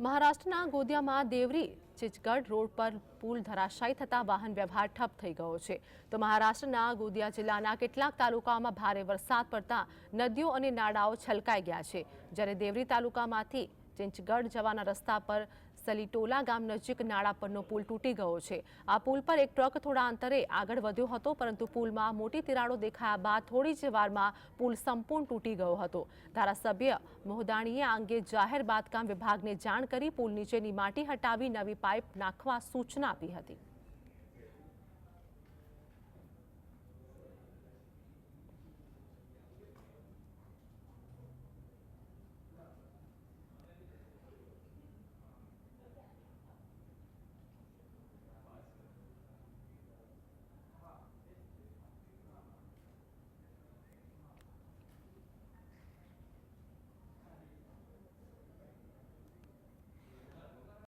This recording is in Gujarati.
મહારાષ્ટ્રના ગોદિયામાં દેવરી ચિચગઢ રોડ પર પુલ ધરાશાયી થતાં વાહન વ્યવહાર ઠપ થઈ ગયો છે. તો મહારાષ્ટ્રના ગોદિયા જિલ્લાના કેટલાક તાલુકાઓમાં ભારે વરસાદ પડતા નદીઓ અને નાળાઓ છલકાઈ ગયા છે. જ્યારે દેવરી તાલુકામાંથી ચિંચગઢ જવાના રસ્તા પર સલીટોલા ગામ નજીક નાળા પરનો પુલ તૂટી ગયો છે. આ પુલ પર એક ટ્રક થોડા અંતરે આગળ વધ્યો હતો, પરંતુ પુલમાં મોટી તિરાડો દેખાયા બાદ થોડી જ વારમાં પુલ સંપૂર્ણ તૂટી ગયો હતો. ધારાસભ્ય મોહદાણીએ આ અંગે જાહેર બાંધકામ વિભાગને જાણ કરી પુલ નીચેની માટી હટાવી નવી પાઇપ નાખવા સૂચના આપી હતી.